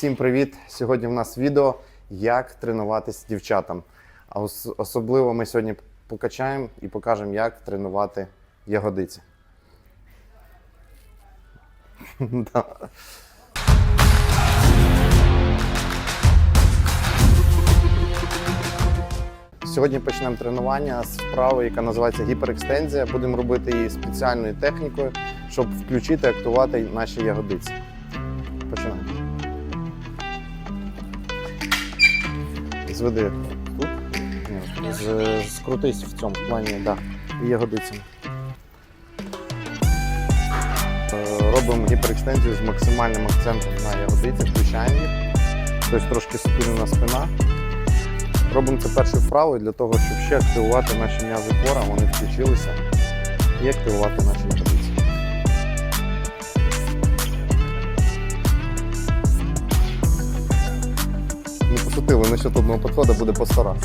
Всім привіт! Сьогодні в нас відео, як тренуватись дівчатам. А особливо ми сьогодні покачаємо і покажемо, як тренувати ягодиці. Сьогодні почнемо тренування з вправи, яка називається гіперекстензія. Будемо робити її спеціальною технікою, щоб включити, актувати наші ягодиці. Починаємо. Зведи тут. Ні, з- скрутись в цьому плані, да, і ягодицями. Е, Робимо гіперекстензію з максимальним акцентом на ягодиці, включаємо їх. Тобто трошки спинена спина. Робимо це першою вправою для того, щоб ще активувати наші м'язи кора, вони включилися, і активувати наші ягодиці. Пошутили, насчет одного підходу буде по 100 раз.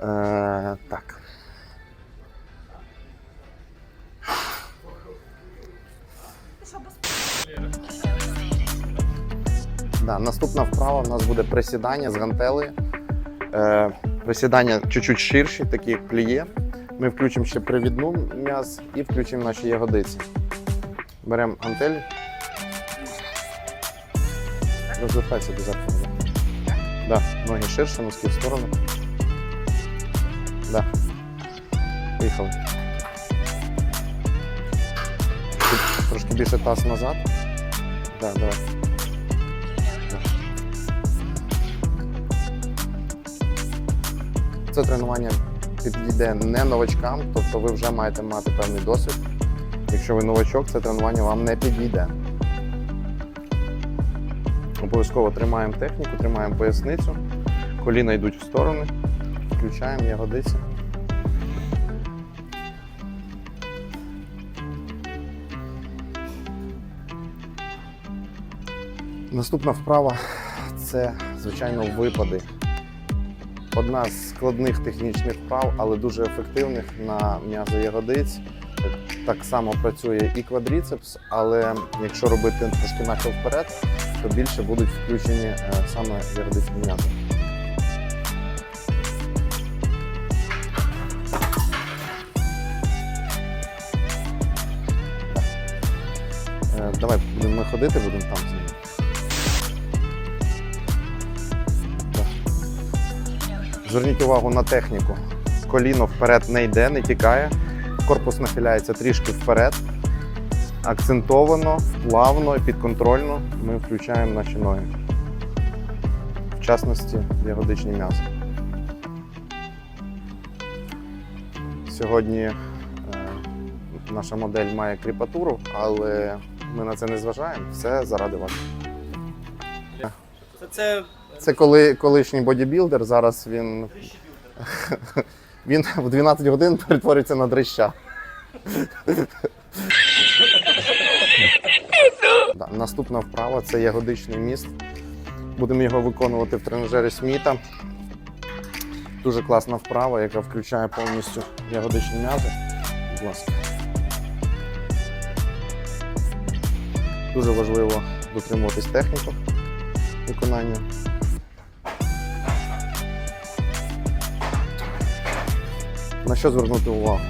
Е, так. Да, наступна вправа у нас буде присідання з гантелею. Е, присідання чуть-чуть ширші, такі як пліє. Ми включимо ще привідну м'яз і включимо наші ягодиці. Беремо гантель. Розвертайся зеркала. Да, ноги ширше, носки в сторону. Да. Поїхали. Трошки більше таз назад. Да, давай. Це тренування підійде не новачкам, тобто ви вже маєте мати певний досвід. Якщо ви новачок, це тренування вам не підійде. Обов'язково тримаємо техніку, тримаємо поясницю, коліна йдуть в сторони, включаємо ягодиці. Наступна вправа це, звичайно, випади. Одна з складних технічних вправ, але дуже ефективних на м'язи ягодиць. Так само працює і квадріцепс, але якщо робити трошки нахил вперед, то більше будуть включені е, саме ягодичні м'язи. Е, Давай ми ходити, будемо там. з ними. Зверніть увагу на техніку. Коліно вперед не йде, не тікає. Корпус нахиляється трішки вперед. Акцентовано, плавно і підконтрольно ми включаємо наші ноги. В частності ягодичні м'язи. Сьогодні е, наша модель має кріпатуру, але ми на це не зважаємо. Все заради вас. Це, це Це коли колишній бодібілдер, зараз він, він в 12 годин перетворюється на дрища. Да, Наступна вправа це ягодичний міст. Будемо його виконувати в тренажері Сміта. Дуже класна вправа, яка включає повністю ягодичні м'язи. Будь ласка. Дуже важливо дотримуватись техніку виконання. На що звернути увагу?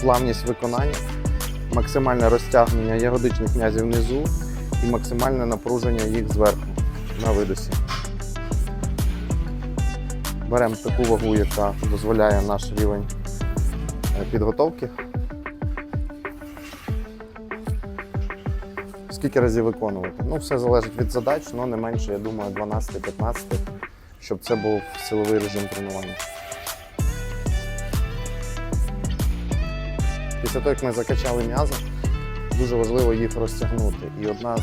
Плавність виконання, максимальне розтягнення ягодичних м'язів внизу і максимальне напруження їх зверху на видосі. Беремо таку вагу, яка дозволяє наш рівень е, підготовки. Скільки разів виконувати? Ну, все залежить від задач, але не менше, я думаю, 12-15, щоб це був силовий режим тренування. Після того, як ми закачали м'язи, дуже важливо їх розтягнути. І одна з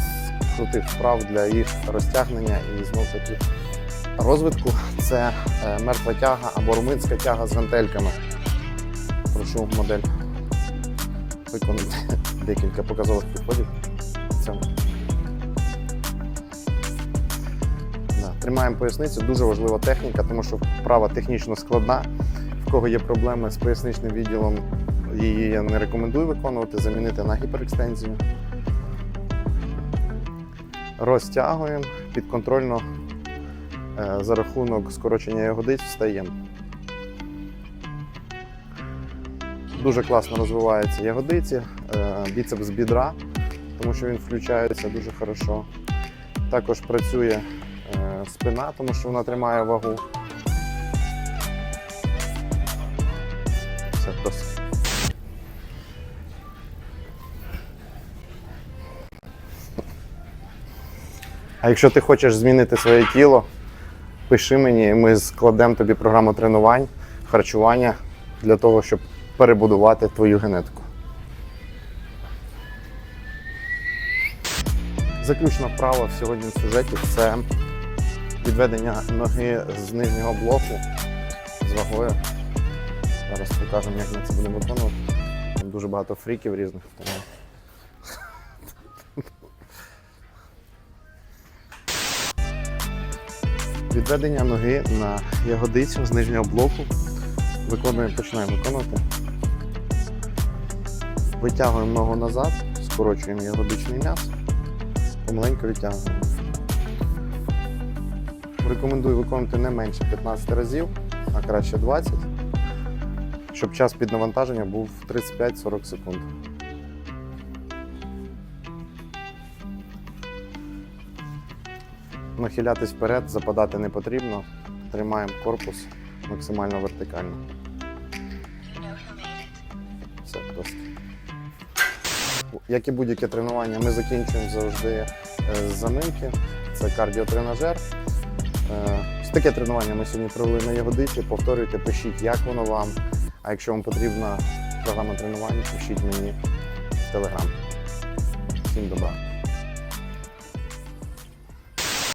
крутих вправ для їх розтягнення і знов таки розвитку це е, мертва тяга або руминська тяга з гантельками. Прошу модель виконати декілька показових підходів. Тримаємо поясницю, дуже важлива техніка, тому що вправа технічно складна. В кого є проблеми з поясничним відділом, її я не рекомендую виконувати, замінити на гіперекстензію. розтягуємо підконтрольно е, за рахунок скорочення ягодиць встаємо. Дуже класно розвиваються ягодиці, е, біцепс бідра, тому що він включається дуже хорошо. Також працює е, спина, тому що вона тримає вагу. А якщо ти хочеш змінити своє тіло, пиши мені, і ми складемо тобі програму тренувань, харчування для того, щоб перебудувати твою генетику. Заключна вправа в сьогоднішньому сюжеті це відведення ноги з нижнього блоку з вагою. Зараз покажемо, як ми це будемо виконувати. Дуже багато фріків різних. Тому... Відведення ноги на ягодицю з нижнього блоку. Виконуємо, починаємо виконувати. Витягуємо ногу назад, скорочуємо ягодичний м'яз, помаленьку відтягуємо. Рекомендую виконувати не менше 15 разів, а краще 20, щоб час під навантаження був 35-40 секунд. Нахилятись вперед, западати не потрібно. Тримаємо корпус максимально вертикально. Все просто. Як і будь-яке тренування, ми закінчуємо завжди е, з заминки. Це кардіотренажер. Е, таке тренування ми сьогодні провели на ягодиці. Повторюйте, пишіть, як воно вам. А якщо вам потрібна програма тренувань, пишіть мені в телеграм. Всім добра.